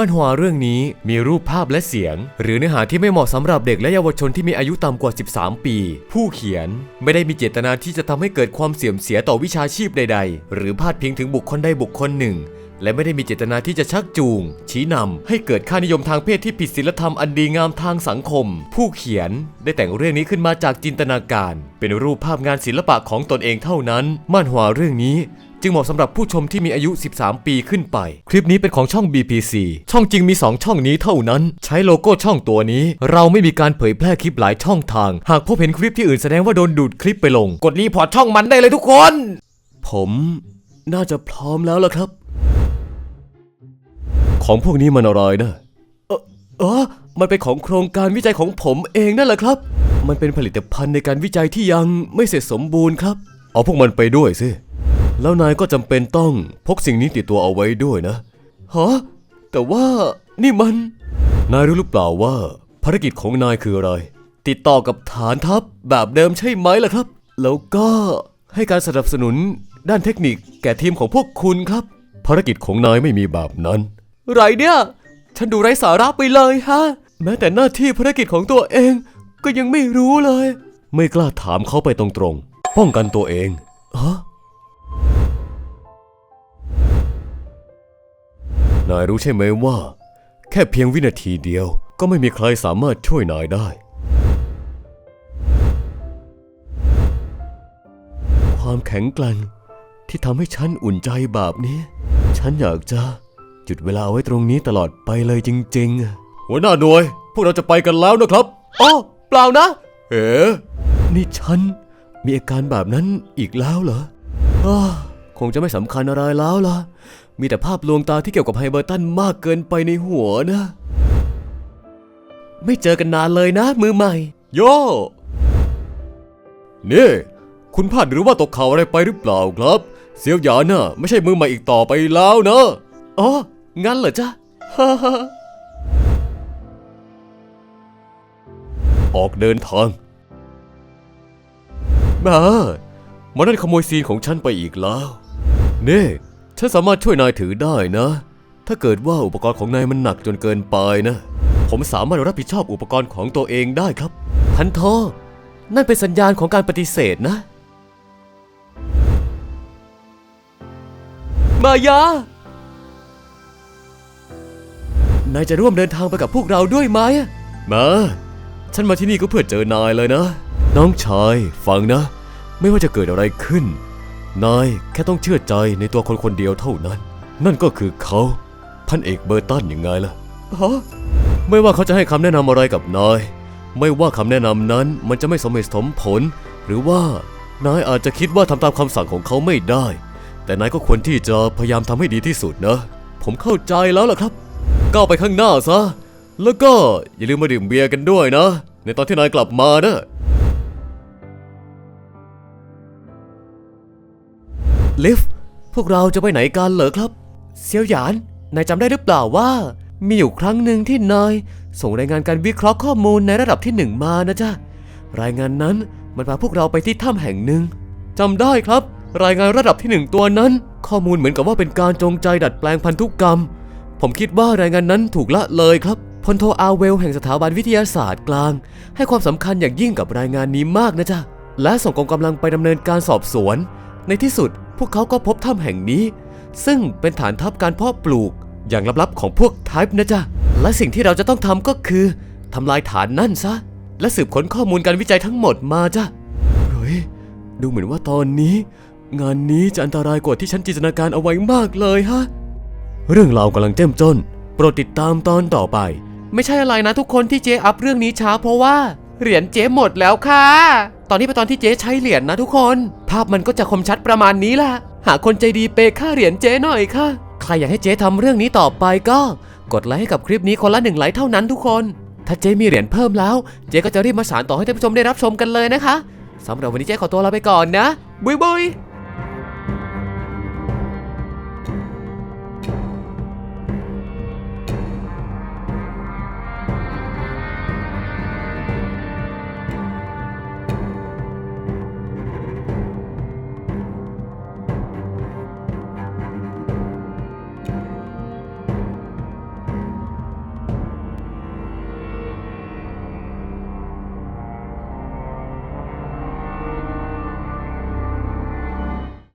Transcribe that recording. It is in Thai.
มันหัวเรื่องนี้มีรูปภาพและเสียง หรือเนื้อหาที่ไม่เหมาะสำหรับเด็กและเยาวชนที่มีอายุต่ำกว่า 13 ปี ผู้เขียนไม่ได้มีเจตนาที่จะทำให้เกิดความเสื่อมเสียต่อวิชาชีพใด ๆ หรือพาดพิงถึงบุคคลใดบุคคลหนึ่ง และไม่ได้มีเจตนาที่จะชักจูง ชี้นำให้เกิดค่านิยมทางเพศที่ผิดศีลธรรมอันดีงามทางสังคม ผู้เขียนได้แต่งเรื่องนี้ขึ้นมาจากจินตนาการ เป็นรูปภาพงานศิลปะของตนเองเท่านั้นม่านหวาเรื่องนี้ จึงเหมาะสำหรับผู้ชมที่มีอายุ 13 ปีขึ้นไป คลิปนี้เป็นของช่อง BPC ช่องจริงมี 2 ช่องนี้เท่านั้น ใช้โลโก้ช่องตัวนี้ เราไม่มีการเผยแพร่คลิปหลายช่องทาง หากพบเห็นคลิปที่อื่นแสดงว่าโดนดูดคลิปไปลง กดรีพอร์ตช่องมันได้เลยทุกคน ผม น่าจะพร้อมแล้วล่ะครับ ของพวกนี้มันอะไรนะเออเออมันเป็นของโครงการวิจัยของผมเองนั่นแหละครับ มันเป็นผลิตภัณฑ์ในการวิจัยที่ยังไม่เสร็จสมบูรณ์ครับ เอาพวกมันไปด้วยสิ แล้วนายก็จำเป็นต้องพกสิ่งนี้ติดตัวเอาไว้ด้วยนะ ฮะ แต่ว่านี่มัน นายรู้หรือเปล่าว่า ภารกิจของนายคืออะไร ติดต่อกับฐานทัพแบบเดิมใช่ไหมล่ะครับ แล้วก็ให้การสนับสนุนด้านเทคนิคแก่ทีมของพวกคุณครับ ภารกิจของนายไม่มีแบบนั้น ไรเนี่ย ฉันดูไร้สาระไปเลยฮะ แม้แต่หน้าที่ภารกิจของตัวเอง ก็ยังไม่รู้เลย ไม่กล้าถามเขาไปตรงๆ ป้องกันตัวเองฮะนายรู้ใช่ไหมว่า แค่เพียงวินาทีเดียว ก็ไม่มีใครสามารถช่วยนายได้ ความแข็งแกร่งที่ทำให้ฉันอุ่นใจแบบนี้ ฉันอยากจะ จุดเวลาเอาไว้ตรงนี้ตลอดไปเลยจริงๆ หัวหน้าหน่วย พวกเราจะไปกันแล้วนะครับอ๋อเปล่านะ เอ๋นี่ฉัน มีอาการแบบนั้นอีกแล้วเหรออ้าคงจะไม่สำคัญอะไรแล้วล่ะ มีแต่ภาพลวงตาที่เกี่ยวกับไฮเบอร์ตันมากเกินไปในหัวนะ ไม่เจอกันนานเลยนะ มือใหม่ โย นี่ คุณพลาดหรือว่าตกข่าวอะไรไปหรือเปล่าครับเซียวหยานน่ะไม่ใช่มือใหม่อีกต่อไปแล้วนะอ๋อ งั้นเหรอจ๊ะฮ่าฮ่าออกเดินทาง มามานั่นขโมยซีนของฉันไปอีกแล้ว นี่ ฉันสามารถช่วยนายถือได้นะ ถ้าเกิดว่าอุปกรณ์ของนายมันหนักจนเกินไปนะ ผมสามารถรับผิดชอบอุปกรณ์ของตัวเองได้ครับ พันโทนั่นเป็นสัญญาณของการปฏิเสธนะ มายา นายจะร่วมเดินทางไปกับพวกเราด้วยไหมมา ฉันมาที่นี่ก็เพื่อเจอนายเลยนะ น้องชายฟังนะ ไม่ว่าจะเกิดอะไรขึ้น นายแค่ต้องเชื่อใจในตัวคนคนเดียวเท่านั้น นั่นก็คือเขาพันเอกเบอร์ตันยังไงล่ะฮะไม่ว่าเขาจะให้คำแนะนำอะไรกับนาย ไม่ว่าคำแนะนำนั้นมันจะไม่สมเหตุสมผล หรือว่านายอาจจะคิดว่าทำตามคำสั่งของเขาไม่ได้ แต่นายก็ควรที่จะพยายามทำให้ดีที่สุดนะ ผมเข้าใจแล้วล่ะครับ ก้าวไปข้างหน้าซะ แล้วก็อย่าลืมมาดื่มเบียร์กันด้วยนะ ในตอนที่นายกลับมานะลิฟพวกเราจะไปไหนกันเหรอครับ เซียวหยาน นายจำได้หรือเปล่าว่า มีอยู่ครั้งหนึ่งที่นายส่งรายงานการวิเคราะห์ข้อมูลในระดับที่หนึ่งมานะจ๊ะ รายงานนั้นมันพาพวกเราไปที่ถ้ำแห่งหนึ่งจำได้ครับ รายงานระดับที่หนึ่งตัวนั้น ข้อมูลเหมือนกับว่าเป็นการจงใจดัดแปลงพันธุกรรม ผมคิดว่ารายงานนั้นถูกละเลยครับพลโทอาเวลแห่งสถาบันวิทยาศาสตร์กลาง ให้ความสำคัญอย่างยิ่งกับรายงานนี้มากนะจ๊ะและส่งกองกำลังไปดำเนินการสอบสวน ในที่สุดพวกเขาก็พบถ้ำแห่งนี้ ซึ่งเป็นฐานทัพการเพาะปลูกอย่างลับๆของพวกไทป์นะจ๊ะและสิ่งที่เราจะต้องทำก็คือทำลายฐานนั่นซะ และสืบค้นข้อมูลการวิจัยทั้งหมดมาจ้ะเฮ้ยดูเหมือนว่าตอนนี้ งานนี้จะอันตรายกว่าที่ฉันจินตนาการเอาไว้มากเลยฮะ เรื่องราวกำลังเจ้มจน โปรดติดตามตอนต่อไป ไม่ใช่อะไรนะทุกคนที่เจ๊อัพเรื่องนี้ช้าเพราะว่า เหรียญเจ๊หมดแล้วค่ะ ตอนนี้เป็นตอนที่เจ๊ใช้เหรียญนะทุกคน ภาพมันก็จะคมชัดประมาณนี้แหละหาคนใจดีเปย์ค่าเหรียญเจ๊หน่อยค่ะ ใครอยากให้เจ๊ทำเรื่องนี้ต่อไปก็ กดไลค์ให้กับคลิปนี้คนละหนึ่งไลค์เท่านั้นทุกคน ถ้าเจ๊มีเหรียญเพิ่มแล้ว เจ๊ก็จะรีบมาสานต่อให้ท่านผู้ชมได้รับชมกันเลยนะคะสำหรับวันนี้เจ๊ขอตัวลาไปก่อนนะ บุยบุย